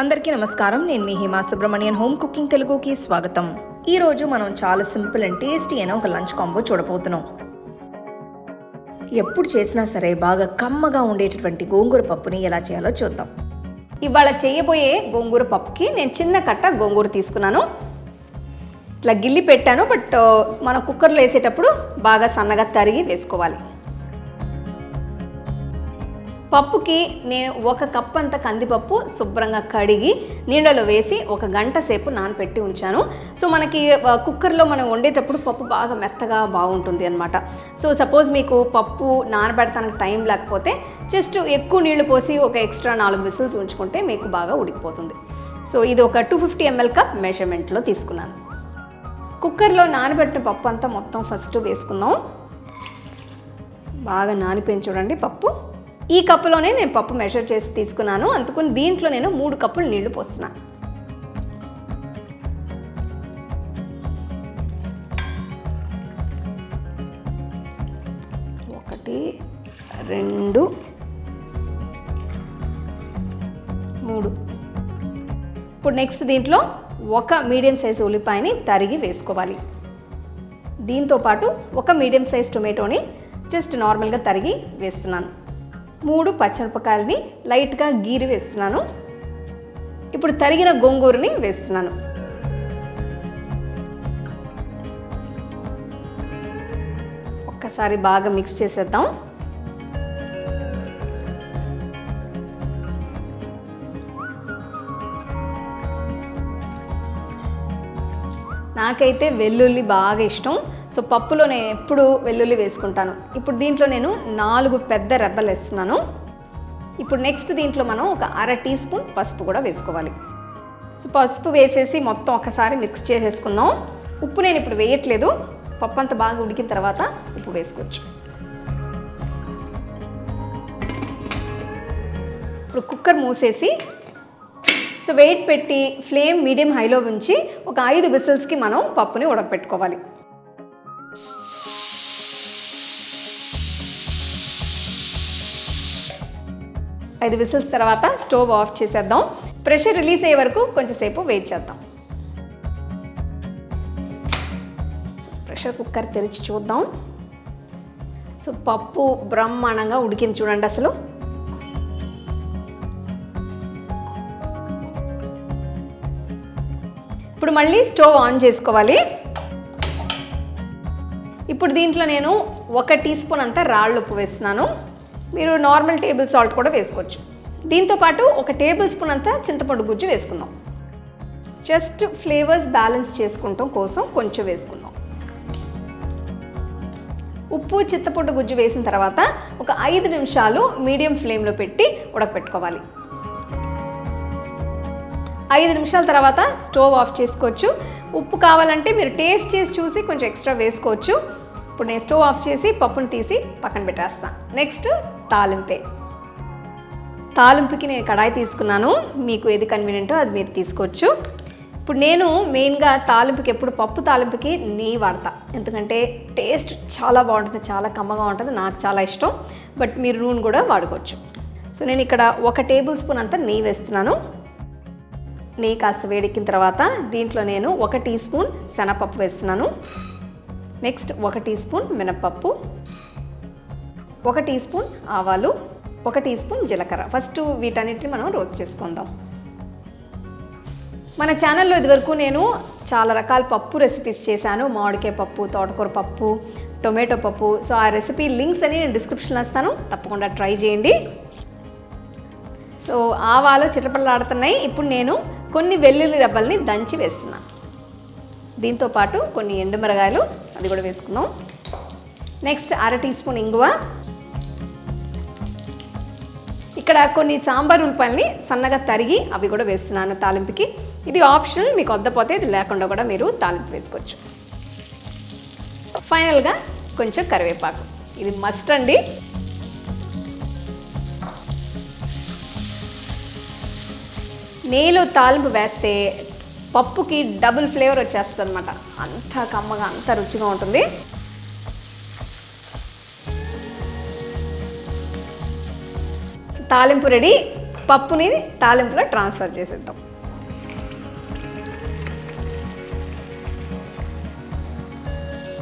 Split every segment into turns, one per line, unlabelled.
అందరికీ నమస్కారం. నేను మీ హిమా సుబ్రహ్మణ్యన్. హోమ్ కుకింగ్ తెలుగుకి స్వాగతం. ఈ రోజు మనం చాలా సింపుల్ అండ్ టేస్టీ అయిన ఒక లంచ్ కాంబో చూడబోతున్నాం. ఎప్పుడు చేసినా సరే బాగా కమ్మగా ఉండేటటువంటి గోంగూర పప్పుని ఎలా చేయాలో చూద్దాం.
ఇవాళ చేయబోయే గోంగూర పప్పుకి నేను చిన్న కట్ట గోంగూర తీసుకున్నాను. ఇట్లా గిల్లి పెట్టాను బట్ మన కుక్కర్లో వేసేటప్పుడు బాగా సన్నగా తరిగి వేసుకోవాలి. పప్పుకి నేను ఒక కప్ అంత కందిపప్పు శుభ్రంగా కడిగి నీళ్ళలో వేసి ఒక గంట సేపు నానపెట్టి ఉంచాను. సో మనకి కుక్కర్లో మనం వండేటప్పుడు పప్పు బాగా మెత్తగా బాగుంటుంది అనమాట సో సపోజ్ మీకు పప్పు నానబెడతానికి టైం లేకపోతే జస్ట్ ఎక్కువ నీళ్ళు పోసి ఒక ఎక్స్ట్రా నాలుగు విసిల్స్ ఉంచుకుంటే మీకు బాగా ఉడికిపోతుంది. సో ఇది ఒక టూ ఫిఫ్టీ ఎంఎల్ కప్ మెజర్మెంట్లో తీసుకున్నాను. కుక్కర్లో నానబెట్టిన పప్పు అంతా మొత్తం ఫస్ట్ వేసుకుందాం. బాగా నానిపోయింది చూడండి పప్పు. ఈ కప్పులోనే నేను పప్పు మెజర్ చేసి తీసుకున్నాను. అందుకని దీంట్లో నేను మూడు కప్పులు నీళ్ళు పోస్తున్నాను. ఒకటి రెండు మూడు. ఇప్పుడు నెక్స్ట్ దీంట్లో ఒక మీడియం సైజ్ ఉల్లిపాయని తరిగి వేసుకోవాలి. దీంతో పాటు ఒక మీడియం సైజ్ టొమాటోని జస్ట్ నార్మల్గా తరిగి వేస్తున్నాను. మూడు పచ్చిమిరపకాయలని లైట్గా గీరి వేస్తున్నాను. ఇప్పుడు తరిగిన గోంగూరని వేస్తున్నాను. ఒక్కసారి బాగా మిక్స్ చేసేద్దాం. నాకైతే వెల్లుల్లి బాగా ఇష్టం. సో పప్పులో నేను ఎప్పుడు వెల్లుల్లి వేసుకుంటాను. ఇప్పుడు దీంట్లో నేను నాలుగు పెద్ద రెబ్బలు వేస్తున్నాను. ఇప్పుడు నెక్స్ట్ దీంట్లో మనం ఒక అర టీ స్పూన్ పసుపు కూడా వేసుకోవాలి. సో పసుపు వేసేసి మొత్తం ఒకసారి మిక్స్ చేసేసుకుందాం. ఉప్పు నేను ఇప్పుడు వేయట్లేదు. పప్పు అంతా బాగా ఉడికిన తర్వాత ఉప్పు వేసుకోవచ్చు. ఇప్పుడు కుక్కర్ మూసేసి సో వెయిట్ పెట్టి ఫ్లేమ్ మీడియం హైలో ఉంచి ఒక ఐదు విసిల్స్కి మనం పప్పుని ఉడకపెట్టుకోవాలి. ఐదు విసిల్స్ తర్వాత స్టవ్ ఆఫ్ చేసేద్దాం. ప్రెషర్ రిలీజ్ అయ్యే వరకు కొంచెంసేపు వెయిట్ చేద్దాం. సో ప్రెషర్ కుక్కర్ తెరిచి చూద్దాం. సో పప్పు బ్రహ్మాండంగా ఉడికింది చూడండి అసలు. ఇప్పుడు మళ్ళీ స్టవ్ ఆన్ చేసుకోవాలి. ఇప్పుడు దీంట్లో నేను ఒక టీ స్పూన్ అంతా రాళ్ళు ఉప్పు వేస్తున్నాను. మీరు నార్మల్ టేబుల్ సాల్ట్ కూడా వేసుకోవచ్చు. దీంతో పాటు ఒక టేబుల్ స్పూన్ అంతా చింతపండు గుజ్జు వేసుకుందాం. జస్ట్ ఫ్లేవర్స్ బ్యాలెన్స్ చేసుకుంటాం కోసం కొంచెం వేసుకుందాం. ఉప్పు చింతపండు గుజ్జు వేసిన తర్వాత ఒక ఐదు నిమిషాలు మీడియం ఫ్లేమ్లో పెట్టి ఉడకపెట్టుకోవాలి. ఐదు నిమిషాల తర్వాత స్టవ్ ఆఫ్ చేసుకోవచ్చు. ఉప్పు కావాలంటే మీరు టేస్ట్ చేసి చూసి కొంచెం ఎక్స్ట్రా వేసుకోవచ్చు. ఇప్పుడు నేను స్టవ్ ఆఫ్ చేసి పప్పును తీసి పక్కన పెట్టేస్తాను నెక్స్ట్ తాలింపే. తాలింపుకి నేను కడాయి తీసుకున్నాను. మీకు ఏది కన్వీనియంటో అది మీరు తీసుకోవచ్చు. ఇప్పుడు నేను మెయిన్గా తాలింపుకి ఎప్పుడు పప్పు తాలింపుకి నెయ్యి వాడతా. ఎందుకంటే టేస్ట్ చాలా బాగుంటుంది చాలా కమ్మగా ఉంటుంది నాకు చాలా ఇష్టం. బట్ మీరు నూనె కూడా వాడుకోవచ్చు. సో నేను ఇక్కడ ఒక టేబుల్ స్పూన్ అంతా నెయ్యి వేస్తున్నాను. నెయ్యి కాస్త వేడెక్కిన తర్వాత దీంట్లో నేను ఒక టీ స్పూన్ శనగపప్పు వేస్తున్నాను. నెక్స్ట్ ఒక టీ స్పూన్ మినప్పప్పు. ఒక టీ స్పూన్ ఆవాలు. ఒక టీ స్పూన్ జీలకర్ర. ఫస్ట్ వీటన్నిటిని మనం రోస్ట్ చేసుకుందాం. మన ఛానల్లో ఇదివరకు నేను చాలా రకాల పప్పు రెసిపీస్ చేశాను. మామిడికాయ పప్పు తోటకూర పప్పు టొమాటో పప్పు. సో ఆ రెసిపీ లింక్స్ అని నేను డిస్క్రిప్షన్లో ఇస్తాను. తప్పకుండా ట్రై చేయండి. సో ఆవాలు చిటపడలాడుతున్నాయి ఇప్పుడు నేను కొన్ని వెల్లుల్లి రెబ్బల్ని దంచి వేస్తున్నాను. దీంతో పాటు కొన్ని ఎండుమిరగాయలు అది కూడా వేసుకుందాం. నెక్స్ట్ అర టీ స్పూన్ ఇంగువ. ఇక్కడ కొన్ని సాంబార్ ఉల్లిపాయలని సన్నగా తరిగి అవి కూడా వేస్తున్నాను తాలింపుకి. ఇది ఆప్షనల్ మీకు వద్దపోతే ఇది లేకుండా కూడా మీరు తాలింపు వేసుకోవచ్చు. ఫైనల్గా కొంచెం కరివేపాకు. ఇది మస్ట్ అండి. నేలో తాలింపు వేస్తే పప్పుకి డబుల్ ఫ్లేవర్ వచ్చేస్తుంది అనమాట అంత కమ్మగా అంత రుచిగా ఉంటుంది. తాలింపు రెడీ. పప్పుని తాలింపులో ట్రాన్స్ఫర్ చేసేద్దాం.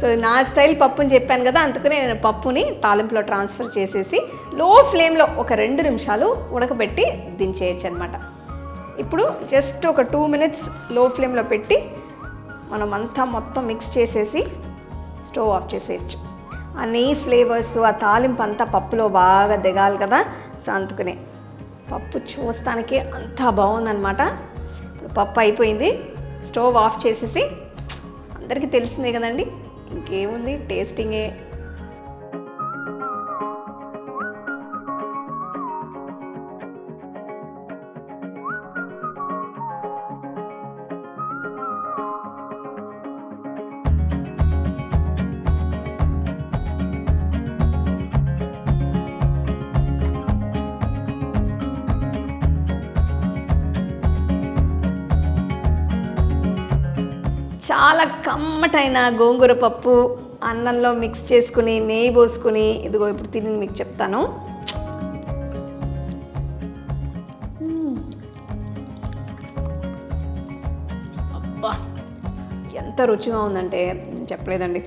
సో నా స్టైల్ పప్పుని చెప్పాను కదా అందుకనే నేను పప్పుని తాలింపులో ట్రాన్స్ఫర్ చేసేసి లో ఫ్లేమ్లో ఒక రెండు నిమిషాలు ఉడకబెట్టి దించేయచ్చు అనమాట ఇప్పుడు జస్ట్ ఒక టూ మినిట్స్లో ఫ్లేమ్లో పెట్టి మనం అంతా మొత్తం మిక్స్ చేసేసి స్టవ్ ఆఫ్ చేసేయచ్చు. ఆ నెయ్యి ఫ్లేవర్స్ ఆ తాలింపు అంతా పప్పులో బాగా దిగాలి కదా? సో పప్పు చూస్తానికి అంతా బాగుందనమాట ఇప్పుడు పప్పు అయిపోయింది. స్టవ్ ఆఫ్ చేసేసి అందరికీ తెలిసిందే కదండి. ఇంకేముంది? టేస్టింగే చాలా కమ్మటైన గోంగూర పప్పు అన్నంలో మిక్స్ చేసుకుని నెయ్యి పోసుకుని ఇదిగో ఇప్పుడు తిని మీకు చెప్తాను. అబ్బా ఎంత రుచిగా ఉందంటే చెప్పలేదండి.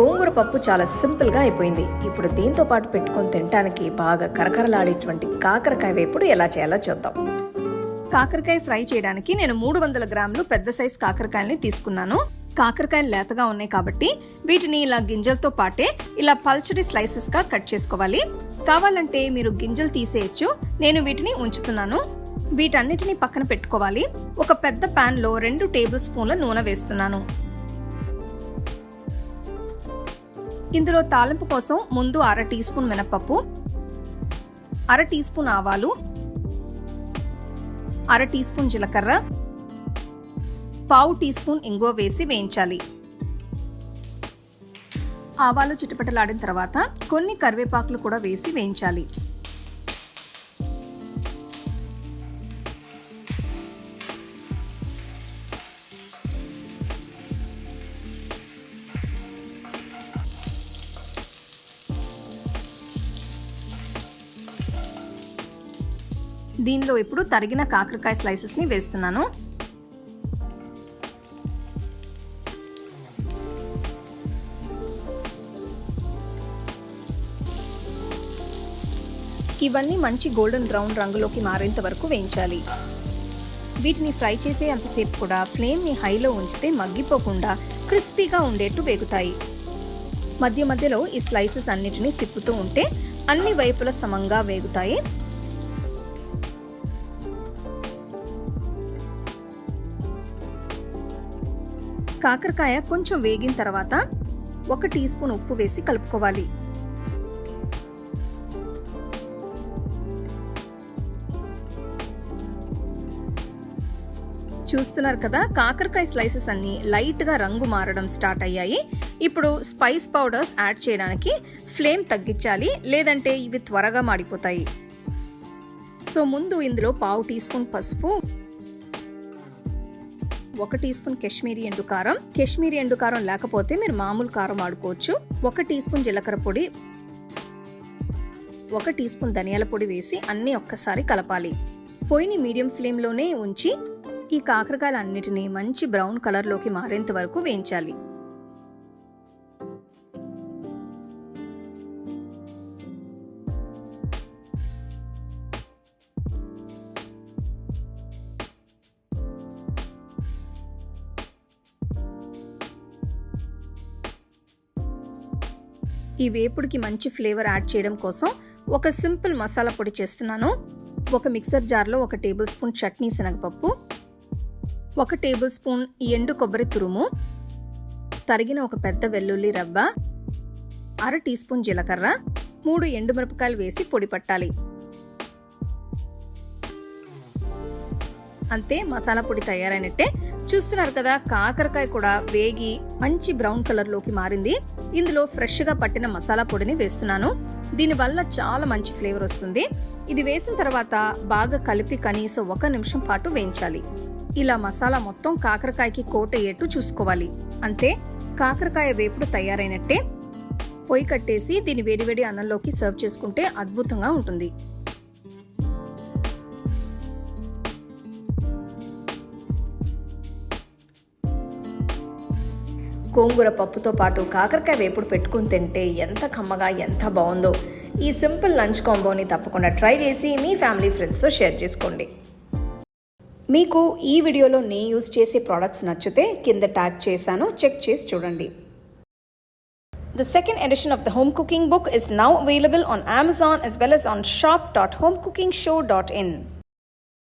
గోంగూర పప్పు చాలా సింపుల్గా అయిపోయింది. ఇప్పుడు దీంతో పాటు పెట్టుకొని తినడానికి బాగా కరకరలాడేటువంటి కాకరకాయ వేపుడు ఎలా చేయాలో చూద్దాం. కాకరకాయ ఫ్రై చేయడానికి నేను మూడు వందల గ్రాములు పెద్ద సైజ్ కాకరకాయల్ని తీసుకున్నాను. కాకరకాయలు లేతగా ఉన్నాయి కాబట్టి వీటిని ఇలా గింజలతో పాటే ఇలా పల్చడి స్లైసెస్గా కట్ చేసుకోవాలి. కావాలంటే మీరు గింజలు తీసేయచ్చు. నేను వీటిని ఉంచుతున్నాను. వీటన్నిటిని పక్కన పెట్టుకోవాలి. ఒక పెద్ద ప్యాన్లో రెండు టేబుల్ స్పూన్ల నూనె వేస్తున్నాను. ఇందులో తాలింపు కోసం ముందు అర టీ స్పూన్ మినపప్పు అర టీ స్పూన్ ఆవాలు అర టీ స్పూన్ జీలకర్ర పావు టీ స్పూన్ ఇంగువ వేసి వేయించాలి. ఆవాలు చిటపటలాడిన తర్వాత కొన్ని కరివేపాకులు కూడా వేసి వేయించాలి. దీనిలో ఇప్పుడు తరిగిన కాకరకాయ స్లైసెస్ని వేస్తున్నాను. ఇవన్నీ మంచి గోల్డెన్ బ్రౌన్ రంగులోకి మారేంత వరకు వేయించాలి. వీటిని ఫ్రై చేసే అంతసేపు కూడా ఫ్లేమ్ని హైలో ఉంచితే మగ్గిపోకుండా క్రిస్పీగా ఉండేట్టు వేగుతాయి. మధ్య మధ్యలో ఈ స్లైసెస్ అన్నిటిని తిప్పుతూ ఉంటే అన్ని వైపుల సమంగా వేగుతాయి. కాకరకాయ కొంచెం వేగిన తర్వాత ఒక టీ స్పూన్ ఉప్పు వేసి కలుపుకోవాలి. చూస్తున్నారు కదా కాకరకాయ స్లైసెస్ అన్ని లైట్గా రంగు మారడం స్టార్ట్ అయ్యాయి. ఇప్పుడు స్పైస్ పౌడర్స్ యాడ్ చేయడానికి ఫ్లేమ్ తగ్గించాలి లేదంటే ఇవి త్వరగా మాడిపోతాయి. సో ముందు ఇందులో పావు టీ స్పూన్ పసుపు ఒక టీ స్పూన్ కాశ్మీరీ ఎండు కారం. కాశ్మీరీ ఎండు కారం లేకపోతే మీరు మామూలు కారం వాడుకోవచ్చు. ఒక టీ స్పూన్ జీలకర్ర పొడి ఒక టీ స్పూన్ ధనియాల పొడి వేసి అన్నీ ఒక్కసారి కలపాలి. పొయ్యిని మీడియం ఫ్లేమ్లోనే ఉంచి ఈ కాకరకాయలన్నిటినీ మంచి బ్రౌన్ కలర్లోకి మారేంత వరకు వేయించాలి. ఈ వేపుడికి మంచి ఫ్లేవర్ యాడ్ చేయడం కోసం ఒక సింపుల్ మసాలా పొడి చేస్తున్నాను. ఒక మిక్సర్ జార్లో ఒక టేబుల్ స్పూన్ చట్నీ శనగపప్పు ఒక టేబుల్ స్పూన్ ఎండు కొబ్బరి తురుము తరిగిన ఒక పెద్ద వెల్లుల్లి రవ్వ అర టీ స్పూన్ జీలకర్ర మూడు ఎండుమిరపకాయలు వేసి పొడి పట్టాలి. అంతే మసాలా పొడి తయారైనట్టే. చూస్తున్నారు కదా కాకరకాయ కూడా వేగి మంచి బ్రౌన్ కలర్లోకి మారింది. ఇందులో ఫ్రెష్గా పట్టిన మసాలా పొడిని వేస్తున్నాను. దీనివల్ల చాలా మంచి ఫ్లేవర్ వస్తుంది. ఇది వేసిన తర్వాత బాగా కలిపి కనీసం ఒక నిమిషం పాటు వేయించాలి. ఇలా మసాలా మొత్తం కాకరకాయకి కోట అయ్యేట్టు చూసుకోవాలి. అంతే కాకరకాయ వేపుడు తయారైనట్టే. పొయ్యి కట్టేసి దీన్ని వేడివేడి అన్నంలోకి సర్వ్ చేసుకుంటే అద్భుతంగా ఉంటుంది. గోంగూర పప్పుతో పాటు కాకరకాయ వేపుడు పెట్టుకుని తింటే ఎంత కమ్మగా ఎంత బాగుందో. ఈ సింపుల్ లంచ్ కాంబోని తప్పకుండా ట్రై చేసి మీ ఫ్యామిలీ ఫ్రెండ్స్తో షేర్ చేసుకోండి. మీకు ఈ వీడియోలో నే యూస్ చేసే ప్రోడక్ట్స్ నచ్చితే కింద ట్యాగ్ చేశాను చెక్ చేసి చూడండి. The second edition of the home cooking book is now available on Amazon as well as on shop.homecookingshow.in.